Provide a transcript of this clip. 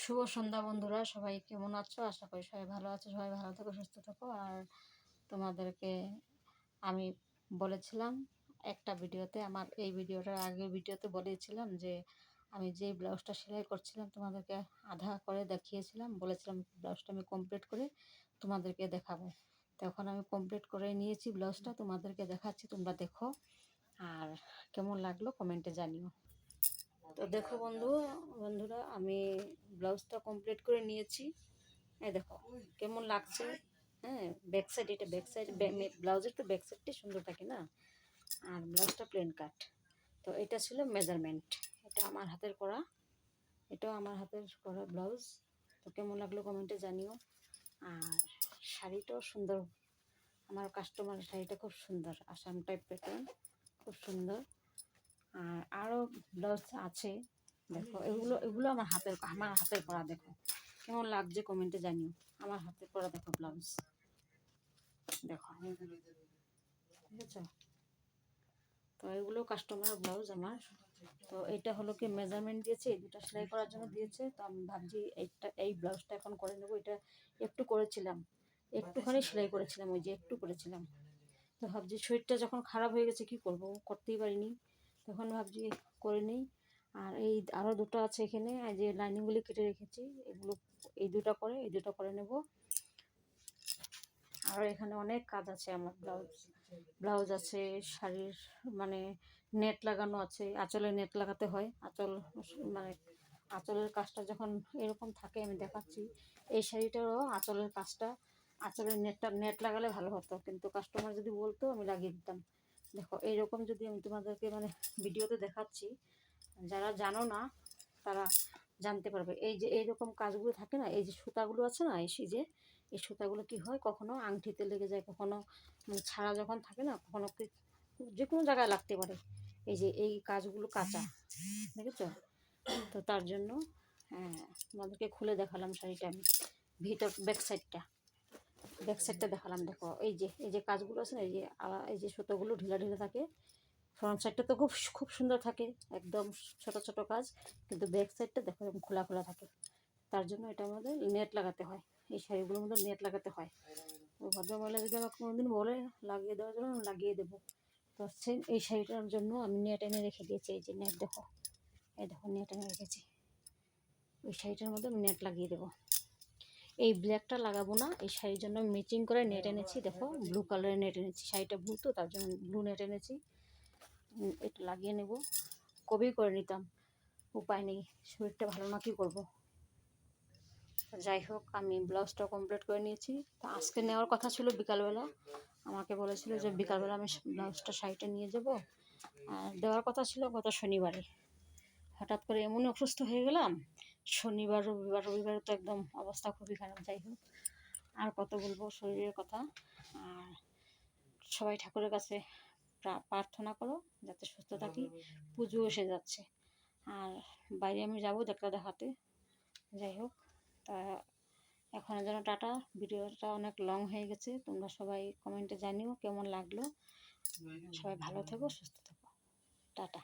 শুভ সন্ধ্যা বন্ধুরা, সবাই কেমন আছো? আশা করি সবাই ভালো আছো, সবাই ভালো থাকো, সুস্থ থাকো। আর তোমাদেরকে আমি বলেছিলাম একটা ভিডিওতে, আমার এই ভিডিওটার আগের ভিডিওতে বলেছিলাম যে, আমি যে ব্লাউজটা সেলাই করছিলাম তোমাদেরকে আধা করে দেখিয়েছিলাম, বলেছিলাম ব্লাউজটা আমি কমপ্লিট করে তোমাদেরকে দেখাবো। তখন আমি কমপ্লিট করে নিয়েছি ব্লাউজটা, তোমাদেরকে দেখাচ্ছি, তোমরা দেখো। আর কেমন লাগল কমেন্টে জানিও। তো দেখো বন্ধু, বন্ধুরা, আমি ব্লাউজটা কমপ্লিট করে নিয়েছি। এই দেখো, কেমন লাগছে? হ্যাঁ ব্যাক সাইড এটা ব্যাক সাইড ব্লাউজের তো ব্যাক সাইডটাই সুন্দর থাকে না? আর ব্লাউজটা প্লেন কাট তো এটা ছিল মেজারমেন্ট এটা আমার হাতের করা। এটাও আমার হাতের করা ব্লাউজ। তো কেমন লাগল কমেন্টে জানিও। আর শাড়িটাও সুন্দর। আমার কাস্টমার শাড়িটা খুব সুন্দর আসাম টাইপ প্যাটার্ন খুব সুন্দর। ব্লাউজ আছে, দেখো, এগুলো এগুলো আমার হাতের আমার হাতের করা দেখো। কেমন লাগছে কমেন্টে জানিও। আমার হাতের করা দেখো, ব্লাউজ। দেখো তো এগুলো কাস্টমার ব্লাউজ আমার। তো এটা হলো কি মেজারমেন্ট দিয়েছে, এই দুটো সেলাই করার জন্য দিয়েছে। তো আমি ভাবছি এইটা, এই ব্লাউজটা এখন করে নেব। এটা একটু করেছিলাম, একটুখানি সেলাই করেছিলাম, ওই যে একটু করেছিলাম। তো ভাবছি শরীরটা যখন খারাপ হয়ে গেছে, কি করব? করতেই পারিনি। তখন ভাবছি করে নিই। আর এই আরও দুটো আছে এখানে, এই যে লাইনিংগুলি কেটে রেখেছি, এগুলো এই দুটো করে, এই দুটো করে নেব। আর এখানে অনেক কাজ আছে আমার, ব্লাউজ ব্লাউজ আছে, শাড়ির মানে নেট লাগানো আছে আঁচলে নেট লাগাতে হয়। আঁচল মানে আঁচলের কাজটা যখন এরকম থাকে, আমি দেখাচ্ছি। এই শাড়িটারও আঁচলের কাজটা, আঁচলের নেটটা, নেট লাগালে ভালো হতো। কিন্তু কাস্টমার যদি বলতো, আমি লাগিয়ে দিতাম। দেখো এইরকম যদি আমি তোমাদেরকে মানে ভিডিওতে দেখাচ্ছি, যারা জানো না, তারা জানতে পারবে। এই যে এইরকম কাজগুলো থাকে না, এই যে সুতাগুলো আছে না, এই যে এই সুতাগুলো কি হয়? কখনো আংটিতে লেগে যায়, কখনো মানে ছাড়া যখন থাকে না, কখনো যে কোনো জায়গায় লাগতে পারে। এই যে এই কাজগুলো কাঁচা, দেখেছ? তো তার জন্য হ্যাঁ তোমাদেরকে খুলে দেখালাম শাড়িটা আমি, ভিতর ব্যাক সাইডটা ব্যাক সাইডটা দেখালাম, দেখো। এই যে এই যে কাজগুলো আছে না, এই যে এই যে সুতোগুলো ঢিলা ঢিলা থাকে ফ্রন্ট সাইডটা তো খুব খুব সুন্দর থাকে, একদম ছোট ছোট কাজ, কিন্তু ব্যাক সাইডটা দেখো এরকম খোলা খোলা থাকে। তার জন্য এটা আমাদের নেট লাগাতে হয়, এই শাড়িগুলোর মধ্যে নেট লাগাতে হয়। ভদ্রমহিলা যদি আমাকে কোনোদিন বলে, লাগিয়ে দেওয়ার জন্য লাগিয়ে দেবো। তো সেম এই শাড়িটার জন্য আমি নেট এনে রেখে দিয়েছি, এই যে নেট দেখো, এই দেখো, নেট এনে রেখেছি। ওই শাড়িটার মধ্যে আমি নেট লাগিয়ে দেবো। এই ব্ল্যাকটা লাগাবো না। এই শাড়ির জন্য ম্যাচিং করে নেট এনেছি। দেখো ব্লু কালারের নেট এনেছি। শাড়িটা ব্লু তো, তার জন্য ব্লু নেট এনেছি। একটু লাগিয়ে নেব। কবেই করে নিতাম। উপায় নেই। শরীরটা ভালো না, কী করব? যাই হোক, আমি ব্লাউজটা কমপ্লিট করে নিয়েছি। তো আজকে নেওয়ার কথা ছিল বিকালবেলা। আমাকে বলেছিল যে বিকালবেলা আমি ব্লাউজটা, শাড়িটা নিয়ে যাব। আর দেওয়ার কথা ছিল গত শনিবারে। হঠাৎ করে এমন অসুস্থ হয়ে গেলাম শনিবার, রবিবার রবিবারে তো একদম অবস্থা খুবই খারাপ, যাই হোক। আর কত বলব শরীরের কথা? আর সবাই ঠাকুরের কাছে প্রার্থনা করো, যাতে সুস্থ থাকি। পুজো এসে যাচ্ছে। আর বাইরে আমি যাব ডাক্তার দেখাতে যাই হোক, তা এখন যেন টাটা। ভিডিওটা অনেক লং হয়ে গেছে। তোমরা সবাই কমেন্টে জানিও কেমন লাগল। সবাই ভালো থেকো, সুস্থ থেকো। টাটা।